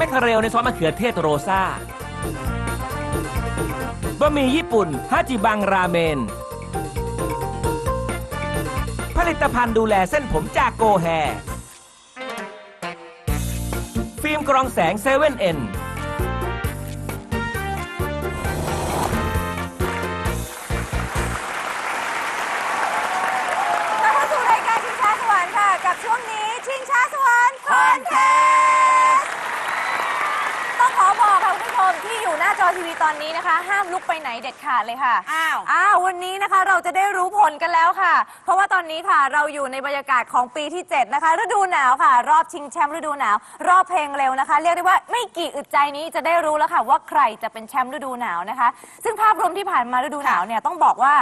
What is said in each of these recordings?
แมคคาเรลในซอสมะเขือเทศโรซาบะหมี่ญี่ปุ่นฮาจิบังราเมน ผลิตภัณฑ์ดูแลเส้นผมจากโกแฮ ฟิล์มกรองแสงเซเว่นเอ็น มที่อยู่หน้าจอทีวีตอนนี้นะคะ ห้ามลุกไปไหนเด็ดขาดเลยค่ะ อ้าว อ้าววันนี้นะคะเราจะได้รู้ผลกันแล้วค่ะ เพราะว่าตอนนี้ค่ะเราอยู่ในบรรยากาศของปีที่ 7 นะคะ ฤดูหนาวค่ะ รอบชิงแชมป์ฤดูหนาว รอบเพลงเร็วนะคะ เรียกได้ว่าไม่กี่อึดใจนี้จะได้รู้แล้วค่ะ ว่าใครจะเป็นแชมป์ฤดูหนาวนะคะ ซึ่งภาพรวมที่ผ่านมาฤดูหนาวเนี่ยต้องบอกว่า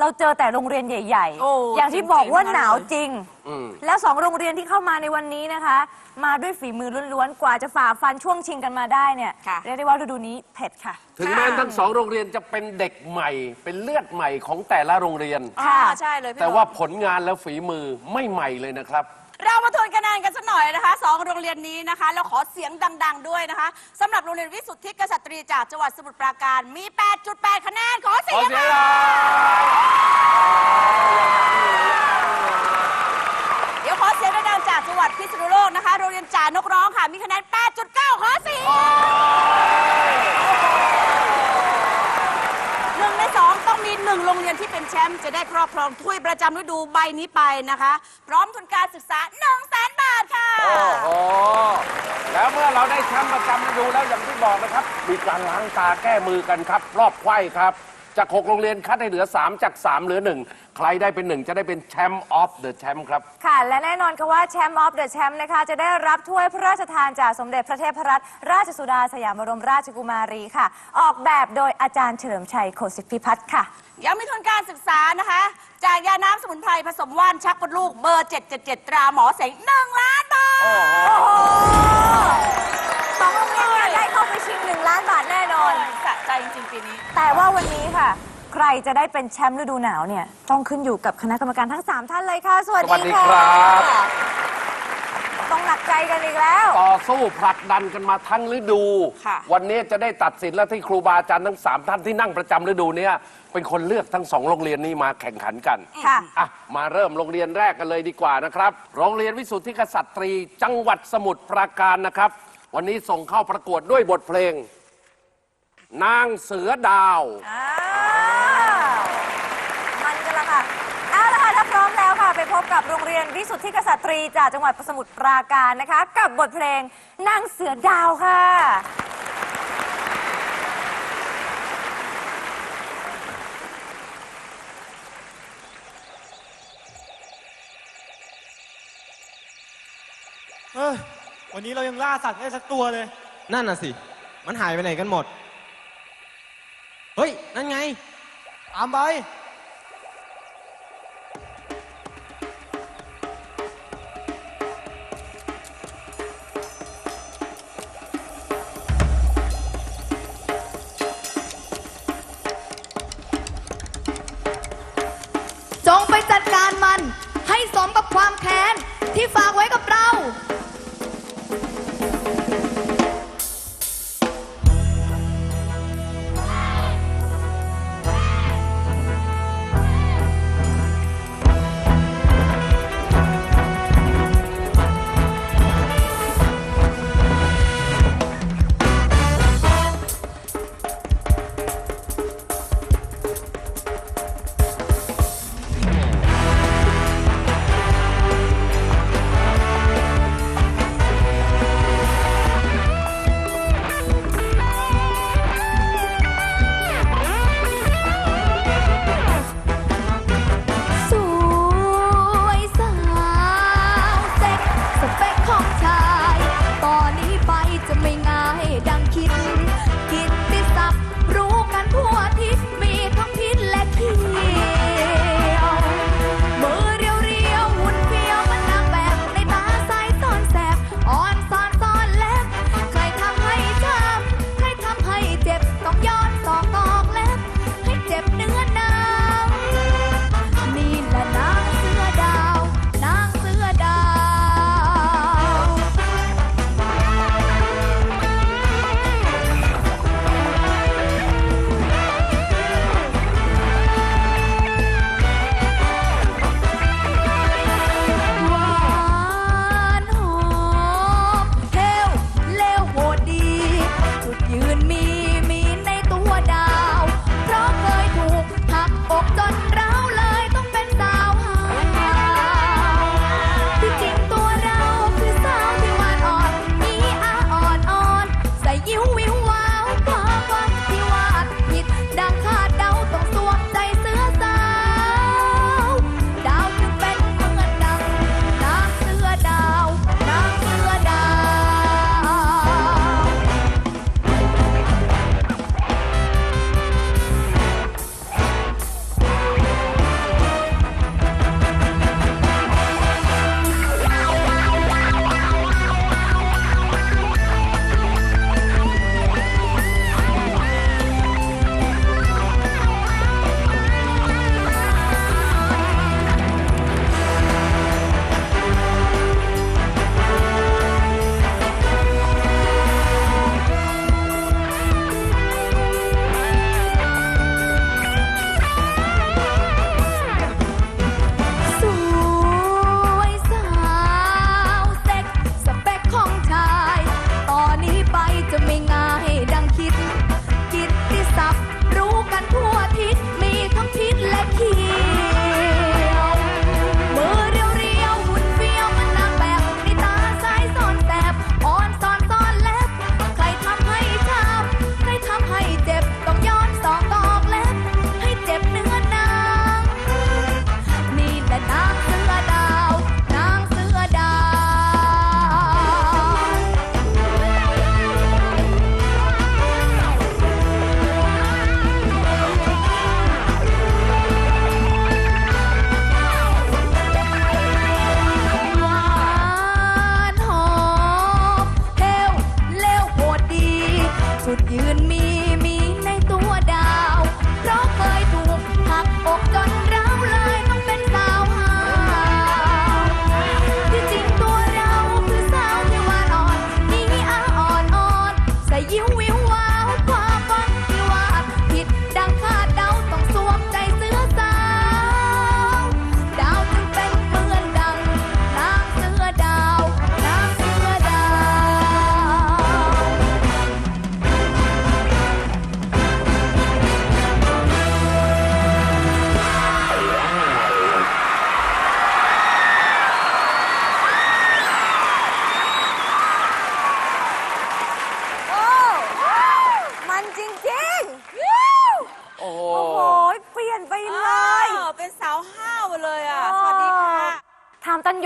เราเจอแต่โรงเรียนใหญ่ โอ้ๆ อย่างที่บอกว่าจริงๆหนาวจริงอืม แล้วสองโรงเรียนที่เข้ามาในวันนี้นะคะ มาด้วยฝีมือล้วนๆ กว่าจะฝ่าฟันช่วงชิงกันมาได้เนี่ยค่ะ เรียกได้ว่าฤดูนี้เผ็ดค่ะ ถึงแม้ทั้งสองโรงเรียนจะเป็นเด็กใหม่ เป็นเลือดใหม่ของแต่ละโรงเรียนอ่าใช่เลยพี่แต่ว่าหนุ่มผลงานและฝีมือไม่ใหม่เลยนะครับ เรามาทวนคะแนนกันสักหน่อยนะคะสองโรงเรียนนี้นะคะแล้วขอเสียงดัง ๆ ด้วยนะคะสำหรับโรงเรียนวิสุทธิกษัตรีจากจังหวัดสมุทรปราการมี 8.8 คะแนนขอเสีขอยงเสียงค่ะหน่อย เดี๋ยวขอเสียง ดังๆจากจังหวัดพิษณุโลกนะคะ โรงเรียนจ่านกร้องค่ะ มีคะแนน 8.9 ขอเสียงหนึ่งในสองต้องมีหนึ่งโรงเรียนที่เป็นแชมป์จะได้ครอบครองถ้วยประจำฤดูใบนี้ไปนะคะ พร้อมทุนการศึกษา1 0 0 0 0แสนบาทค่ะ โอ้โห แล้วเมื่อเราได้แชมป์ประจำฤดูแล้วอย่างที่บอกนะครับ มีการล้างตาแก้มือกันครับ รอบไขว้ครับ จาก 6 โรงเรียนคัดให้เหลือ 3 จาก 3 เหลือ 1 ใครได้เป็น 1 จะได้เป็นแชมป์ออฟเดอะแชมป์ครับ ค่ะ และแน่นอนค่ะว่าแชมป์ออฟเดอะแชมป์นะคะ จะได้รับถ้วยพระราชทานจากสมเด็จพระเทพรัตนราชสุดาสยามบรมราชกุมารีค่ะ ออกแบบโดยอาจารย์เฉลิมชัยโคสิทธิพิพัฒน์ค่ะ ยังมีทุนการศึกษานะคะ จากยาน้ำสมุนไพรผสมว่านชักมดลูกเบอร์ 777 ตราหมอเสง1ล้านบาท โอ้โห สองโรงเรี ปีนี้ แต่ว่าวันนี้ค่ะ ใครจะได้เป็นแชมป์ฤดูหนาวเนี่ย ต้องขึ้นอยู่กับคณะกรรมการทั้ง 3 ท่านเลยค่ะ สวัสสวัสดีดีค่ะครับต้องหนักใจกันอีกแล้ว ต่อสู้ผลักดันกันมาทั้งฤดู ค่ะ วันนี้จะได้ตัดสินแล้วที่ครูบาอาจารย์ทั้ง 3 ท่านที่นั่งประจำฤดูเนี้ยเป็นคนเลือกทั้งสองโรงเรียนนี้มาแข่งขันกันค่ะ อะ มาเริ่มโรงเรียนแรกกันเลยดีกว่านะครับ โรงเรียนวิสุทธิกษัตรี จังหวัดสมุทรปราการนะครับ วันนี้ส่งเข้าประกวดด้วยบทเพลง นางเสือดาวอ้าวมันกันละค่ะเอาละค่ะถ้าพร้อมแล้วค่ะ ไปพบกับโรงเรียนวิสุทธิกษัตรีจากจังหวัดสมุทรปราการนะคะ กับบทเพลงนางเสือดาวค่ะเฮ้ยวันนี้เรายังล่าสัตว์ไม่ได้สักตัวเลย นั่นน่ะสิ มันหายไปไหนกันหมดเฮ้ย นั่นไง ตามไป จงไปจัดการมัน ให้สมกับความแค้นที่ฝากไว้กับเรา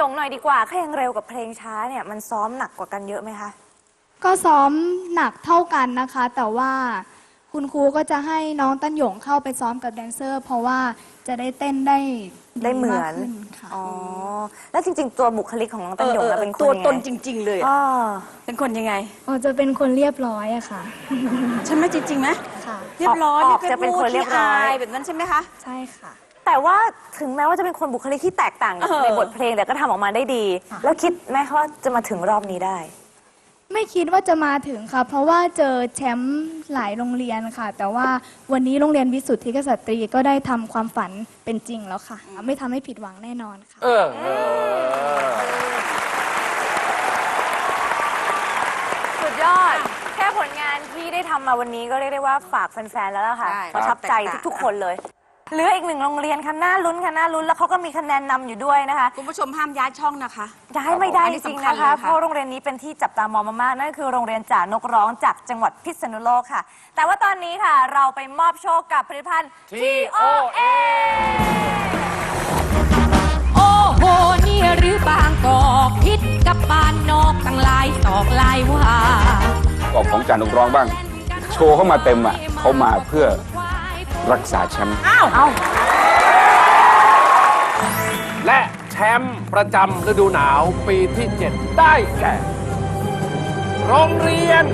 งหน่อยดีกว่าเพลงเร็วกับเพลงช้าเนี่ยมันซ้อมหนักกว่ากันเยอะไหมคะ ก็ซ้อมหนักเท่ากันนะคะ แต่ว่าคุณครูก็จะให้น้องตั้นหยงเข้าไปซ้อมกับแดนเซอร์ เพราะว่าจะได้เต้นได้ได้เหมือนากขึ้ค่ะ อ๋อ แล้วจริง ๆ ตัวบุคลิกของน้องตันหยงเออน่ะเออเป็นคนตัวยังตไงนจริง ๆ เลยอะอ๋อเป็นคนยังไง อ๋อจะเป็นคนเรียบร้อยอะค่ะ ใช่ไหมจริงๆไหมค่ะ เรียบร้อยออกไม่จะเป็นคนเรียบร้อย ขี้าแบบนั้นใช่ไหมคะ ใช่ค่ะ แต่ว่าถึงแม้ว่าจะเป็นคนบุคลิกที่แตกต่างกับเออ ในบทเพลงแต่ก็ทำออกมาได้ดี แล้วคิดไหมว่าจะมาถึงรอบนี้ได้ ไม่คิดว่าจะมาถึงค่ะ เพราะว่าเจอแชมป์หลายโรงเรียนค่ะ แต่ว่าวันนี้โรงเรียนวิสุทธิกษัตรีก็ได้ทำความฝันเป็นจริงแล้วค่ะ ไม่ทำให้ผิดหวังแน่นอนค่ะ เออเออ สุดยอด แค่ผลงานที่ได้ทำมาวันนี้ก็เรียกได้ว่าฝากแฟนๆแล้วล่ะค่ะใช่ประทับใจแตกต่างทุกๆคนเลย เหลืออีกหนึ่งโรงเรียนค่ะน่าลุ้นค่ะน่าลุ้นแล้วเขาก็มีคะแนนนำอยู่ด้วยนะคะ คุณผู้ชมห้ามย้ายช่องนะคะ ย้ายไม่ได้อันจนี้ริงสำๆคัญนะคะเลยค่ะ เพราะโรงเรียนนี้เป็นที่จับตามองมากๆนั่นก็คือโรงเรียนจ่านกร้องจากจังหวัดพิษณุโลกค่ะ แต่ว่าตอนนี้ค่ะเราไปมอบโชคกับผลิตภัณฑ์ TOA โอ้โหนี่หรือบางกอกพิษกับบ้านนอกตั้งหลายตอกหลายว่าออกของจานนกร้องบ้าง โชว์เข้ามาเต็มอะเขามาเพื่อ รักษาแชมป์และแชมป์ประจำฤดูหนาวปีที่ 7 ได้แก่ โรงเรียน